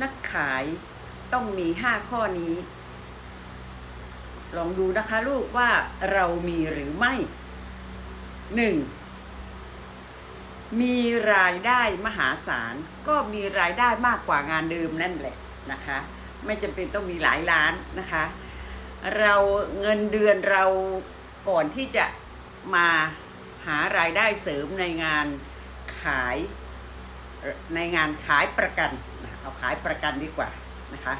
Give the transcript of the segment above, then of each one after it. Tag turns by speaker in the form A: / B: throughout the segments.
A: นักขายต้องมีห้าข้อนี้ ลองดูนะคะลูกว่าเรามีหรือไม่หนึ่งมีรายได้มหาศาล ก็มีรายได้มากกว่างานเดิมนั่นแหละนะคะ ไม่จำเป็นต้องมีหลายล้านนะคะ เราเงินเดือนเราก่อนที่จะมาหารายได้เสริมในงานขายในงานขายประกัน เอาขายประกันดีกว่านะคะ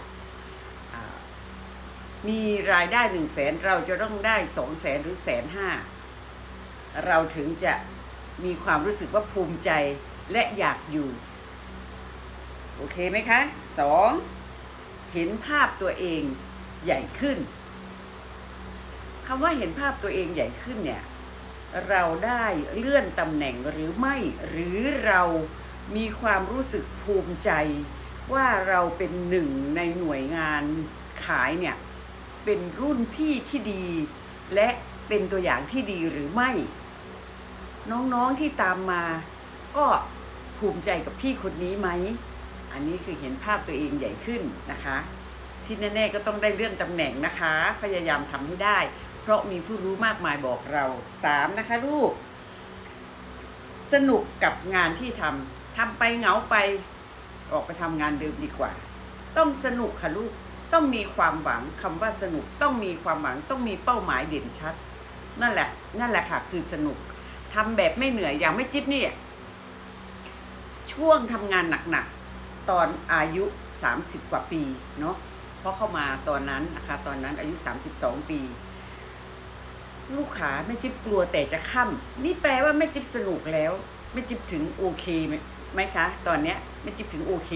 A: มีรายได้หนึ่งแสนเราจะต้องได้สองแสนหรือแสนห้าเราถึงจะมีความรู้สึกว่าภูมิใจและอยากอยู่ โอเคไหมคะสองเห็นภาพตัวเองใหญ่ขึ้นคำว่าเห็นภาพตัวเองใหญ่ขึ้นเนี่ยเราได้เลื่อนตำแหน่งหรือไม่หรือเรามีความรู้สึกภูมิใจ ว่าเราเป็นหนึ่งในหน่วยงานขายเนี่ยเป็นรุ่นพี่ที่ดี และเป็นตัวอย่างที่ดีหรือไม่ น้องๆที่ตามมาก็ภูมิใจกับพี่คนนี้ไหม อันนี้คือเห็นภาพตัวเองใหญ่ขึ้นนะคะ ที่แน่ๆก็ต้องได้เลื่อนตำแหน่งนะคะ พยายามทำให้ได้ เพราะมีผู้รู้มากมายบอกเราสามนะคะลูก สนุกกับงานที่ทำทำไปเหงาไป ออกไปทำงานเดิมดีกว่า ต้องสนุกค่ะลูกต้องมีความหวังคำว่าสนุกต้องมีความหวังต้องมีเป้าหมายเด่นชัด นั่นแหละ นั่นแหละค่ะ คือสนุกทำแบบไม่เหนื่อยอย่างไม่จิ๊บนี่ช่วงทำงานหนักๆตอนอายุ 30 กว่าปีเนาะเพราะเข้ามาตอนนั้นนะคะตอนนั้นอายุ 32 ปี ลูกค้าแม่จิ๊บกลัวแต่จะค่ำนี่แปลว่าแม่จิ๊บสนุกแล้วแม่จิ๊บถึงโอเค ไหมคะ ตอนเนี้ยแม่จิ๊บถึงโอเค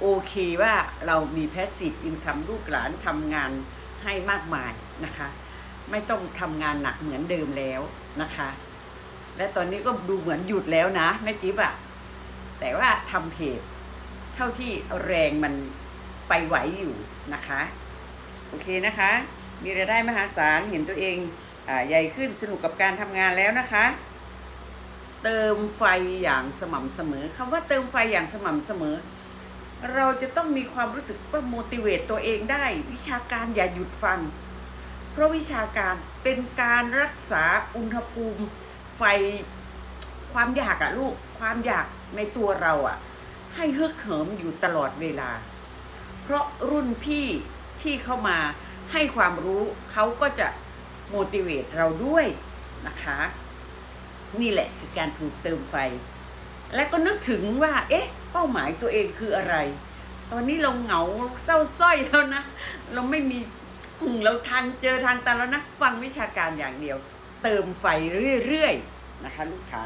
A: โอเคว่าเรามีแพสซีฟอินคัมลูกหลานทำงานให้มากมายนะคะ ไม่ต้องทำงานหนักเหมือนเดิมแล้วนะคะ และตอนนี้ก็ดูเหมือนหยุดแล้วนะแม่จิ๊บอะแต่ว่าทำเพจเท่าที่แรงมันไปไหวอยู่นะคะ โอเคนะคะ มีรายได้มหาศาลเห็นตัวเองอใหญ่ขึ้นสนุกกับการทำงานแล้วนะคะ เติมไฟอย่างสม่ำเสมอคำว่าเติมไฟอย่างสม่ำเสมอ เราจะต้องมีความรู้สึกว่า motivate ตัวเองได้ วิชาการอย่าหยุดฟัง เพราะวิชาการเป็นการรักษาอุณหภูมิไฟความอยากอะลูกความอยากในตัวเราอะให้ฮึกเหิมอยู่ตลอดเวลา เพราะรุ่นพี่ที่เข้ามาให้ความรู้เขาก็จะ motivate เราด้วยนะคะ นี่แหละคือการถูกเติมไฟ และก็นึกถึงว่า เอ๊ะ เป้าหมายตัวเองคืออะไร ตอนนี้เราเหงาเศร้าสร้อยแล้วนะ เราไม่มีเราทางเจอทางตันแล้วนะฟังวิชาการอย่างเดียว เติมไฟเรื่อยๆนะคะ ลูกค้า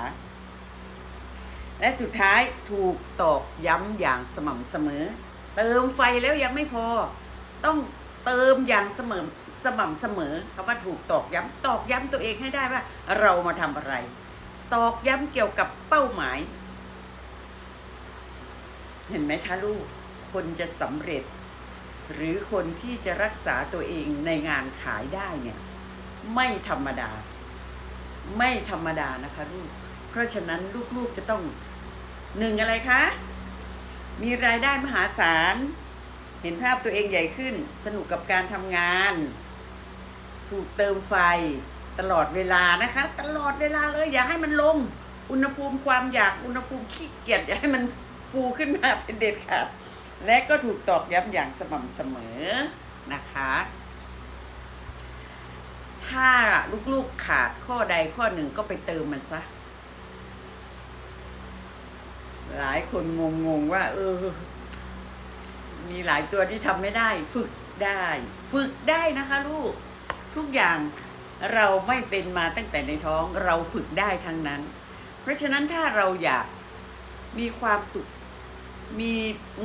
A: และสุดท้ายถูกตอกย้ำอย่างสม่ำเสมอ เติมไฟแล้วยังไม่พอ ต้องเติมอย่างเสมอสม่ำเสมอคำว่าถูกตอกย้ำตอกย้ำตัวเองให้ได้ว่า เรามาทำอะไร ตอกย้ำเกี่ยวกับเป้าหมาย เห็นไหมคะลูก คนจะสำเร็จ หรือคนที่จะรักษาตัวเองในงานขายได้เนี่ย ไม่ธรรมดา ไม่ธรรมดานะคะลูก เพราะฉะนั้นลูกๆจะต้องหนึ่งอะไรคะ มีรายได้มหาศาล เห็นภาพตัวเองใหญ่ขึ้น สนุกกับการทำงาน ถูกเติมไฟ ตลอดเวลานะคะ ตลอดเวลาเลยอย่าให้มันลง อุณหภูมิความอยากอุณหภูมิขี้เกียจอย่าให้มันฟูขึ้นมาเป็นเด็ดขาดและก็ถูกตอกย้ำอย่างสม่ำเสมอนะคะ ถ้าลูกๆขาดข้อใดข้อหนึ่งก็ไปเติมมันซะ หลายคนงงๆว่า เออ มีหลายตัวที่ทำไม่ได้ ฝึกได้ ฝึกได้นะคะลูก ทุกอย่าง เราไม่เป็นมาตั้งแต่ในท้องเราฝึกได้ทั้งนั้น เพราะฉะนั้นถ้าเราอยากมีความสุข มี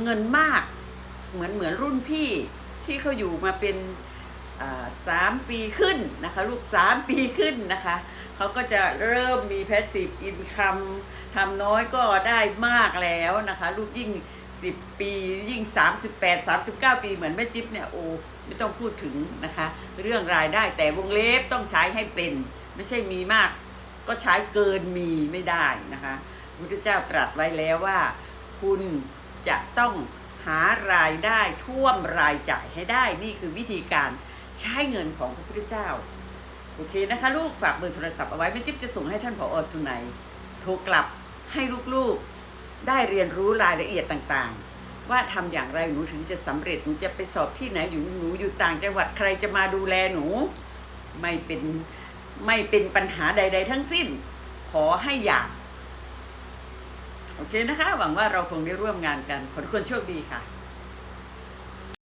A: เงินมาก เหมือนเหมือนรุ่นพี่ที่เขาอยู่มาเป็นสามปีขึ้นนะคะลูกสามปีขึ้นนะคะเขาก็จะเริ่มมี passive income ทำน้อยก็ได้มากแล้วนะคะ ลูกยิ่ง 10ปียิ่ง38 39ปีเหมือนแม่จิ๊บเนี่ยโอ้ไม่ต้องพูดถึงนะคะ เรื่องรายได้แต่วงเล็บต้องใช้ให้เป็น ไม่ใช่มีมาก ก็ใช้เกินมีไม่ได้นะคะพระพุทธเจ้าตรัสไว้แล้วว่า คุณจะต้องหารายได้ท่วมรายจ่ายให้ได้นี่คือวิธีการใช้เงินของพระพุทธเจ้า โอเคนะคะ ลูกฝากเบอร์โทรศัพท์เอาไว้แม่จิ๊บจะส่งให้ท่านผอสุนัยโทรกลับให้ลูกๆ ได้เรียนรู้รายละเอียดต่างๆ ว่าทำอย่างไรหนูถึงจะสำเร็จหนูจะไปสอบที่ไหนอยู่หนูอยู่ต่างจังหวัดใครจะมาดูแลหนู ไม่เป็นไม่เป็นปัญหาใด ๆ ทั้งสิ้น ขอให้อยาก โอเคนะคะ หวังว่าเราคงได้ร่วมงานกันขอทุกคนโชคดีค่ะ